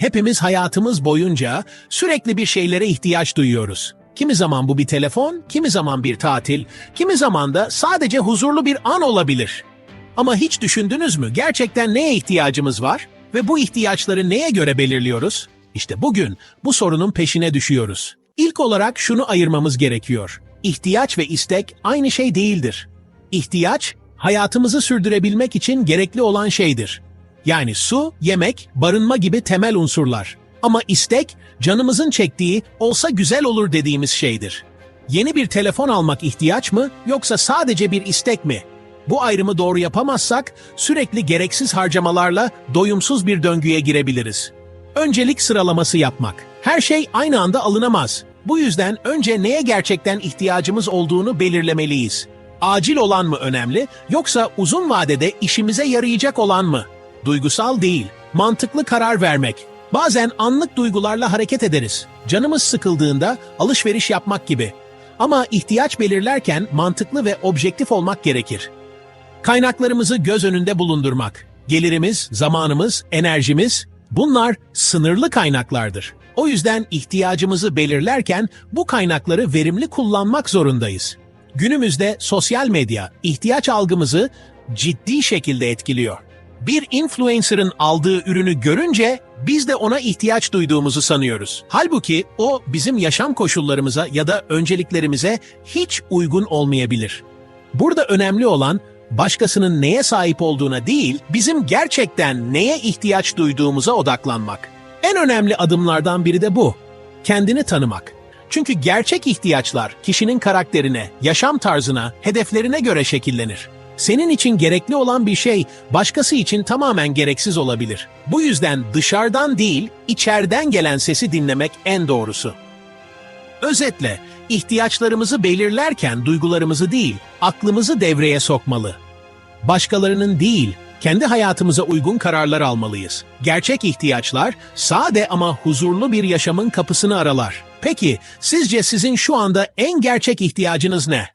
Hepimiz hayatımız boyunca sürekli bir şeylere ihtiyaç duyuyoruz. Kimi zaman bu bir telefon, kimi zaman bir tatil, kimi zaman da sadece huzurlu bir an olabilir. Ama hiç düşündünüz mü gerçekten neye ihtiyacımız var ve bu ihtiyaçları neye göre belirliyoruz? İşte bugün bu sorunun peşine düşüyoruz. İlk olarak şunu ayırmamız gerekiyor. İhtiyaç ve istek aynı şey değildir. İhtiyaç, hayatımızı sürdürebilmek için gerekli olan şeydir. Yani su, yemek, barınma gibi temel unsurlar. Ama istek, canımızın çektiği, olsa güzel olur dediğimiz şeydir. Yeni bir telefon almak ihtiyaç mı, yoksa sadece bir istek mi? Bu ayrımı doğru yapamazsak, sürekli gereksiz harcamalarla doyumsuz bir döngüye girebiliriz. Öncelik sıralaması yapmak. Her şey aynı anda alınamaz. Bu yüzden önce neye gerçekten ihtiyacımız olduğunu belirlemeliyiz. Acil olan mı önemli, yoksa uzun vadede işimize yarayacak olan mı? Duygusal değil, mantıklı karar vermek. Bazen anlık duygularla hareket ederiz. Canımız sıkıldığında alışveriş yapmak gibi. Ama ihtiyaç belirlerken mantıklı ve objektif olmak gerekir. Kaynaklarımızı göz önünde bulundurmak. Gelirimiz, zamanımız, enerjimiz bunlar sınırlı kaynaklardır. O yüzden ihtiyacımızı belirlerken bu kaynakları verimli kullanmak zorundayız. Günümüzde sosyal medya ihtiyaç algımızı ciddi şekilde etkiliyor. Bir influencer'ın aldığı ürünü görünce biz de ona ihtiyaç duyduğumuzu sanıyoruz. Halbuki o bizim yaşam koşullarımıza ya da önceliklerimize hiç uygun olmayabilir. Burada önemli olan başkasının neye sahip olduğuna değil, bizim gerçekten neye ihtiyaç duyduğumuza odaklanmak. En önemli adımlardan biri de bu. Kendini tanımak. Çünkü gerçek ihtiyaçlar kişinin karakterine, yaşam tarzına, hedeflerine göre şekillenir. Senin için gerekli olan bir şey başkası için tamamen gereksiz olabilir. Bu yüzden dışarıdan değil, içeriden gelen sesi dinlemek en doğrusu. Özetle, ihtiyaçlarımızı belirlerken duygularımızı değil, aklımızı devreye sokmalı. Başkalarının değil, kendi hayatımıza uygun kararlar almalıyız. Gerçek ihtiyaçlar sade ama huzurlu bir yaşamın kapısını aralar. Peki, sizce sizin şu anda en gerçek ihtiyacınız ne?